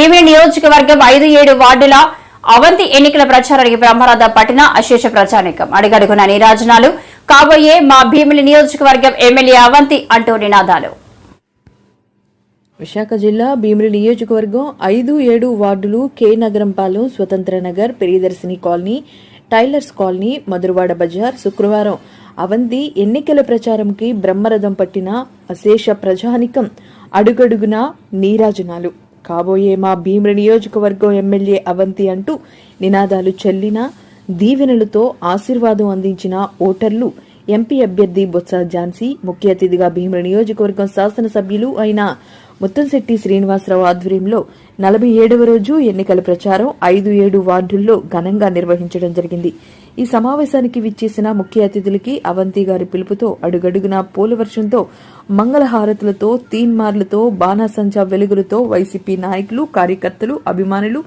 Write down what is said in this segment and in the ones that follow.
భీమిని నియోజకవర్గం ఐదు ఏడు వార్డుల అవంతి ఎన్నికల ప్రచారానికి బ్రహ్మరథం పట్టిన అశేష ప్రచానికం అడుగడుగున నీరాజనాలు. కాబోయే మా భీమిలి నియోజకవర్గం ఎమ్మెల్యే అవంతి అంటూ నినాదాలు. విశాఖ జిల్లా భీమిలి నియోజకవర్గం ఐదు ఏడు వార్డులు K Nagarampalem Swatantra Nagar Priyadarshini colony tailors colony Madhurawada Bazar శుక్రవారం అవంతి ఎన్నికల ప్రచారంకి బ్రహ్మరథం పట్టిన అశేష ప్రజానికం. అడుగడుగున నీరాజనాలు. కాబోయే మా భీముడి నియోజకవర్గం ఎమ్మెల్యే అవంతి అంటూ నినాదాలు చెల్లిన దీవెనలతో ఆశీర్వాదం అందించిన ఓటర్లు ఎంపీ అభ్యర్థి బొత్స ఝాన్సీ ముఖ్య అతిథిగా భీముడి నియోజకవర్గం శాసనసభ్యులు అయిన ముత్తంశెట్టి శ్రీనివాసరావు ఆధ్వర్యంలో నలభై ఏడవ రోజు ఎన్నికల ప్రచారం ఐదు ఏడు వార్డుల్లో ఘనంగా నిర్వహించడం జరిగింది. ఈ సమావేశానికి విచ్చేసిన ముఖ్య అతిథులకి అవంతి గారి పిలుపుతో అడుగడుగున పూలవర్షంతో మంగళహారతులతో తీన్మార్లతో బాణాసంచా వెలుగులతో వైసీపీ నాయకులు కార్యకర్తలు అభిమానులు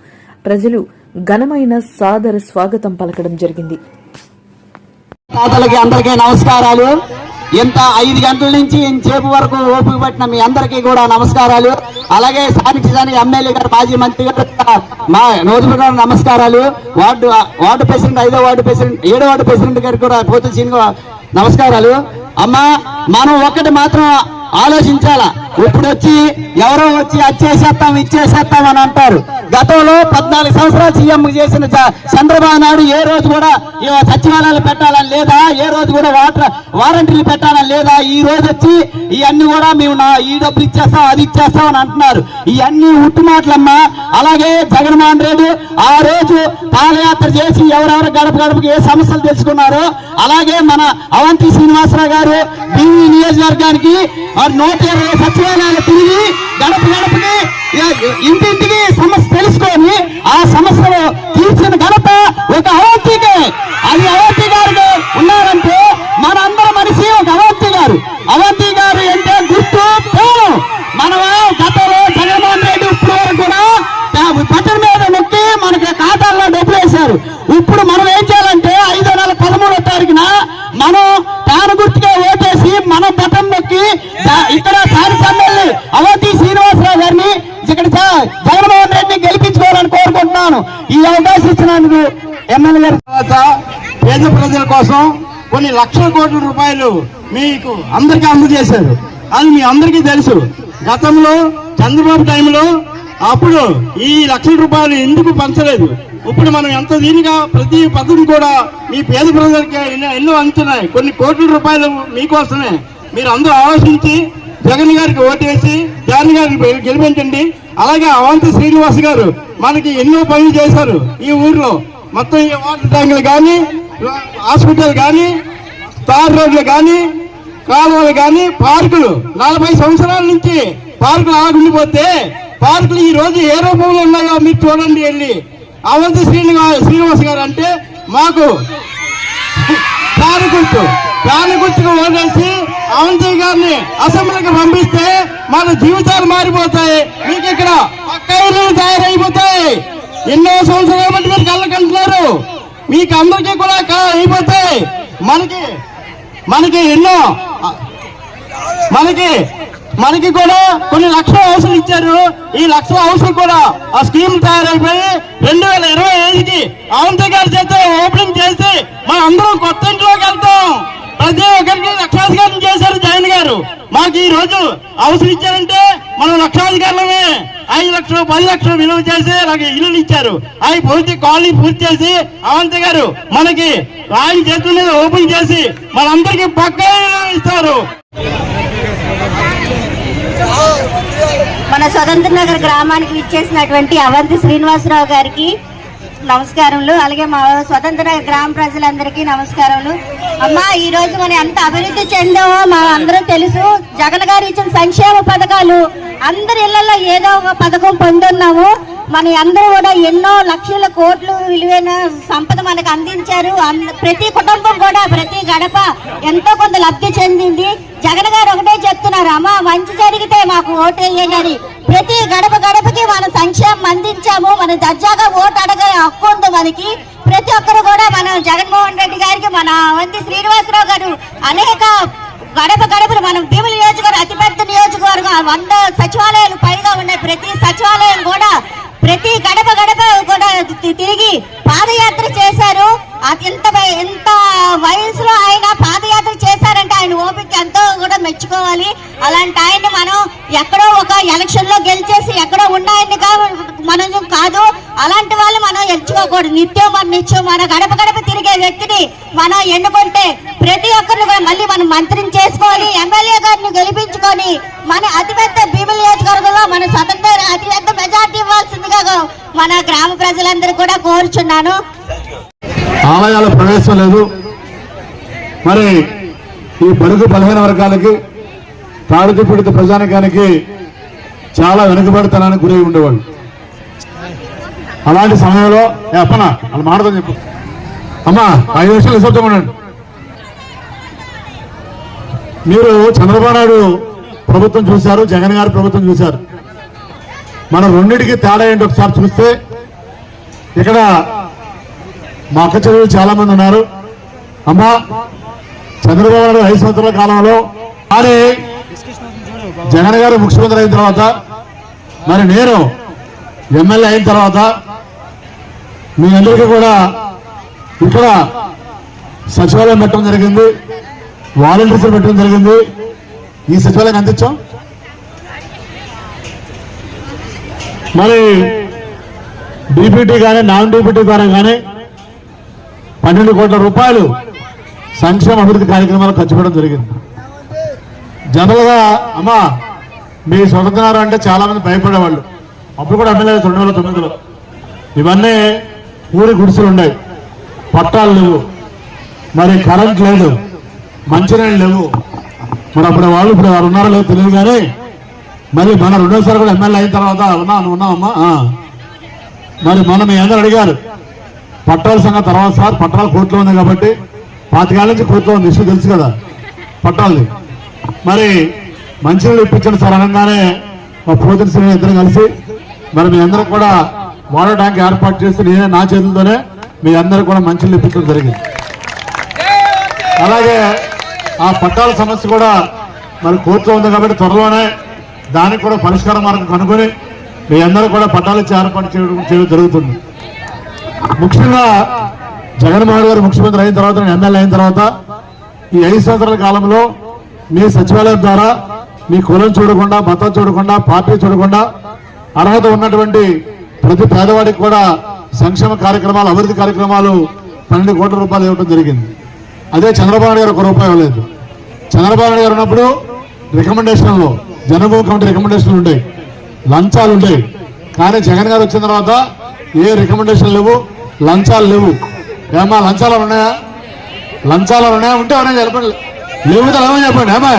ప్రజలు ఘనమైన సాదర స్వాగతం పలకడం జరిగింది. అందరికీ నమస్కారాలు. ఇంత ఐదు గంటల నుంచి ఇంతసేపు వరకు ఓపిక పట్టిన మీ అందరికీ కూడా నమస్కారాలు. అలాగే స్థానిక స్థానిక ఎమ్మెల్యే గారు మాజీ మంత్రి గారు మా నోజుల గారు నమస్కారాలు. వార్డు వార్డు ప్రెసిడెంట్ ఐదో వార్డు ప్రెసిడెంట్ ఏడో వార్డు ప్రెసిడెంట్ గారికి కూడా పోతు నమస్కారాలు. అమ్మా మనం ఒక్కటి మాత్రం ఆలోచించాలా? ఇప్పుడు వచ్చి ఎవరో వచ్చి అది చేసేస్తాం ఇది చేసేస్తాం అని అంటారు. గతంలో పద్నాలుగు సంవత్సరాలు సీఎం చేసిన చ- చంద్రబాబు నాయుడు ఏ రోజు కూడా సచివాలయాలు పెట్టాలని లేదా ఏ రోజు కూడా వాటర్ వారంటీలు పెట్టాలని లేదా ఈ రోజు వచ్చి ఇవన్నీ కూడా మేము నా ఈ డబ్బులు ఇచ్చేస్తాం అది ఇచ్చేస్తాం అని అంటున్నారు. ఇవన్నీ ఉట్టు మాటలమ్మా. అలాగే జగన్మోహన్ రెడ్డి ఆ రోజు పాదయాత్ర చేసి ఎవరెవరు గడప గడపకి ఏ సమస్యలు తెలుసుకున్నారో అలాగే మన అవంతి శ్రీనివాసరావు గారు బీవీ నియోజకవర్గానికి నూట ఇరవై సచివాలయాలు తిరిగి గడప గడపకి ఇంటింటికి సమస్య తెలుసుకొని ఆ సమస్యను తీర్చిన ఘనత ఒక అవంతికే అది అవంతి గారికి ఉన్నారంటే మన అందరి మనిషి ఒక అవంతి గారు. అవంతి గారు అంటే గుర్తు పేరు. మన గతంలో జగన్మోహన్ రెడ్డి ఇప్పుడు వరకు కూడా పట్టణ మీద నొక్కి మనకి ఖాతాల్లో డబ్బులు వేశారు. ఇప్పుడు మనం ఏం చేయాలంటే ఐదో నెల పదమూడో తారీఖున మనం తాను గుర్తుగా ఓటేసి మనం బటన్ నొక్కి దా- ఇక్కడ స్థానిక ఎమ్మెల్యే అవంతి శ్రీనివాసరావు గారిని ఇక్కడ జ- జగన్మోహన్ రెడ్డిని గెలిపించుకోవాలని కోరుకుంటున్నాను ఈ అవకాశం ఇచ్చినందుకు ఎమ్మెల్యే గారి తర్వాత పేద ప్రజల కోసం కొన్ని లక్షల కోట్ల రూపాయలు మీకు అందరికీ అందజేశారు. అది మీ అందరికీ తెలుసు. గతంలో చంద్రబాబు టైంలో అప్పుడు ఈ లక్షల రూపాయలు ఎందుకు పంచలేదు? ఇప్పుడు మనం ఎంత దీనిగా ప్రతి పథకం కూడా మీ పేద ప్రజలకి ఎన్నో ఎన్నో కొన్ని కోట్ల రూపాయలు మీకోసమే. మీరు అందరూ ఆలోచించి జగన్ గారికి ఓటేసి జగన్ గారికి గెలిపించండి. అలాగే అవంతి శ్రీనివాస్ గారు మనకి ఎన్నో పనులు చేశారు ఈ ఊర్లో. మొత్తం ఈ వాటర్ ట్యాంకులు కానీ హాస్పిటల్ కానీ తార్ రోడ్లు కానీ కాలువలు కానీ పార్కులు. నలభై సంవత్సరాల నుంచి పార్కులు ఆగుండిపోతే పార్కులు ఈ రోజు ఏ రూపంలో ఉన్నాయో మీరు చూడండి వెళ్ళి. అవంతి శ్రీనివాస శ్రీనివాస్ గారు అంటే మాకు ప్రాణగుర్తు. ప్రాణగుర్తుకు ఓటేసి అవంతి గారిని అసెంబ్లీకి పంపిస్తే మన జీవితాలు మారిపోతాయి. మీకు ఇక్కడ ఎన్నో సంవత్సరాలు బట్టి మీరు కళ్ళకంటున్నారు మీకు అందరికీ కూడా అయిపోతే మనకి మనకి ఎన్నో మనకి మనకి కూడా కొన్ని లక్షల హౌసులు ఇచ్చారు. ఈ లక్షల హౌసులు కూడా ఆ స్కీమ్ తయారైపోయి రెండు వేల ఇరవై ఐదుకి అవంతి గారి చేత ఓపెనింగ్ చేసి మన అందరం కొత్త ఇంట్లోకి వెళ్తాం. ప్రతి ఒక్కరికి లక్షాధికారం చేశారు జగన్ గారు. మాకు ఈ రోజు హౌసులు ఇచ్చారంటే మనం లక్షాధికారులమే. ఐదు లక్షలు పది లక్షలు విలువ చేసి నాకు ఇల్లులు ఇచ్చారు. అవి పూర్తి కాలనీ పూర్తి చేసి అవంతి గారు మనకి ఆయన చేతుల మీద ఓపెన్ చేసి మనందరికి పక్కా ఇస్తారు. మన స్వతంత్ర నగర్ గ్రామానికి ఇచ్చేసినటువంటి అవంతి శ్రీనివాసరావు గారికి నమస్కారములు. అలాగే మా స్వతంత్ర గ్రామ ప్రజలందరికీ నమస్కారములు. అమ్మా ఈ రోజు మనం ఎంత అభివృద్ధి చెందామో మా అందరం తెలుసు. జగన్ గారు ఇచ్చిన సంక్షేమ పథకాలు అందరి ఇళ్ళలో ఏదో ఒక పథకం పొందున్నాము. మన అందరూ కూడా ఎన్నో లక్షల కోట్లు విలువైన సంపద మనకు అందించారు. ప్రతి కుటుంబం కూడా ప్రతి గడప ఎంతో కొంత లబ్ధి చెందింది. జగన్ గారు ఒకటే చెప్తున్నారు అమ్మా మంచి జరిగితే మాకు ఓటు వేయండి ప్రతి గడప గడపకి మన సంక్షేమం అందించాము. మన దర్జాగా ఓటు అడగే హక్కు ఉంది మనకి. ప్రతి ఒక్కరు కూడా మన జగన్మోహన్ రెడ్డి గారికి మన వంతి శ్రీనివాసరావు గారు అనేక గడప గడపలు మనం భీముల నియోజకవర్గం అతిపెద్ద నియోజకవర్గం వంద సచివాలయాలు పైగా ఉన్నాయి. ప్రతి సచివాలయం కూడా ప్రతి గెలుచుకోకూడదు నిత్యం మన నిత్యం మన గడప గడప తిరిగే వ్యక్తిని మనం ఎన్నుకుంటే ప్రతి ఒక్కరిని కూడా మళ్ళీ మనం మంత్రిని చేసుకోవాలి ఎమ్మెల్యే గారిని గెలిపించుకొని మన అతిపెద్ద భీముల నియోజకవర్గంలో మన స్వతంత్ర అతిపెద్ద మెజార్టీ ఇవ్వాల్సిందిగా మన గ్రామ ప్రజలందరూ కూడా కోరుచున్నాను. ఆలయాల ప్రవేశం లేదు. మరి ఈ బడుగు బలహీన వర్గాలకి తాడితి పీడిత ప్రజానికానికి చాలా వెనుకబడతానని గురై ఉండేవాళ్ళు. అలాంటి సమయంలో అప్పనా అలా మాడదని చెప్పు. అమ్మా ఐదు నిమిషాలు నిశ్శబ్దం మీరు చంద్రబాబు నాయుడు ప్రభుత్వం చూశారు జగన్ గారి ప్రభుత్వం చూశారు. మన రెండింటికి తేడా ఏంటి ఒకసారి చూస్తే ఇక్కడ మా అక్క చెల్లెలు చాలా మంది ఉన్నారు. అమ్మా చంద్రబాబు నాయుడు ఐదు సంవత్సరాల కాలంలో కానీ జగన్ గారు ముఖ్యమంత్రి అయిన తర్వాత మరి నేను ఎమ్మెల్యే అయిన తర్వాత మీ అందరికీ కూడా ఇక్కడ సచివాలయం పెట్టడం జరిగింది. వాలంటీర్స్ పెట్టడం జరిగింది. ఈ సచివాలయం అందించాం. మరి డీపీటీ కానీ నాన్ డీపీటీ ద్వారా కానీ పన్నెండు కోట్ల రూపాయలు సంక్షేమ అభివృద్ధి కార్యక్రమాలు ఖర్చు పెట్టడం జరిగింది. జనరల్గా అమ్మా మీ స్వతంత్రాలు అంటే చాలామంది భయపడేవాళ్ళు. అప్పుడు కూడా ఎమ్మెల్యే రెండు వేల తొమ్మిదిలో. ఇవన్నీ ఊరి గుడిసెలు ఉన్నాయి పట్టాలు లేవు. మరి కరెంట్ లేదు. మంచినీళ్ళు లేవు. మరి అప్పుడు వాళ్ళు ఇప్పుడు వారు ఉన్నారో లేదో తెలియదు కానీ మరి మన రెండోసారి కూడా ఎమ్మెల్యే అయిన తర్వాత ఉన్నా ఉన్నామమ్మా. మరి మొన్న మీ అందరూ అడిగారు పట్టాల సంఘం తర్వాత సార్ పట్టాల కోర్టులో ఉంది కాబట్టి పాతికాల నుంచి కోర్టులో ఉంది ఇష్యూ తెలుసు కదా పట్టాలది. మరి మంచినీళ్ళు ఇప్పించండి సార్ అనగానే మా పోతున్న శ్రీ ఇద్దరు కలిసి మరి మీ అందరం కూడా వాటర్ ఏర్పాటు చేసి నేనే నా చేతులతోనే మీ అందరూ కూడా మంచి ఇప్పించడం జరిగింది. అలాగే ఆ పట్టాల సమస్య కూడా మరి కోర్టులో ఉంది కాబట్టి త్వరలోనే దానికి కూడా పరిష్కార మార్గం కనుగొని మీ అందరూ కూడా పట్టాలు ఇచ్చి ఏర్పాటు చేయడం చేయడం జరుగుతుంది. ముఖ్యంగా జగన్మోహన్ గారు ముఖ్యమంత్రి అయిన తర్వాత ఎమ్మెల్యే అయిన తర్వాత ఈ ఐదు సంవత్సరాల కాలంలో మీ సచివాలయం ద్వారా మీ కులం చూడకుండా మతం చూడకుండా పార్టీ చూడకుండా అర్హత ఉన్నటువంటి ప్రతి పేదవాడికి కూడా సంక్షేమ కార్యక్రమాలు అభివృద్ధి కార్యక్రమాలు పన్నెండు కోట్ల రూపాయలు ఇవ్వడం జరిగింది. అదే చంద్రబాబు నాయుడు గారు ఒక రూపాయి ఇవ్వలేదు. చంద్రబాబు నాయుడు గారు ఉన్నప్పుడు రికమెండేషన్లో జనభూమి కమిటీ రికమెండేషన్లు ఉంటాయి. లంచాలు ఉంటాయి. కానీ జగన్ గారు వచ్చిన తర్వాత ఏ రికమెండేషన్ లేవు లంచాలు లేవు. ఏమా లంచాలు ఉన్నాయా? లంచాలు ఉన్నాయా? ఉంటే ఎవరైనా చెప్పండి. లేవు ఏమని చెప్పండి. ఏమా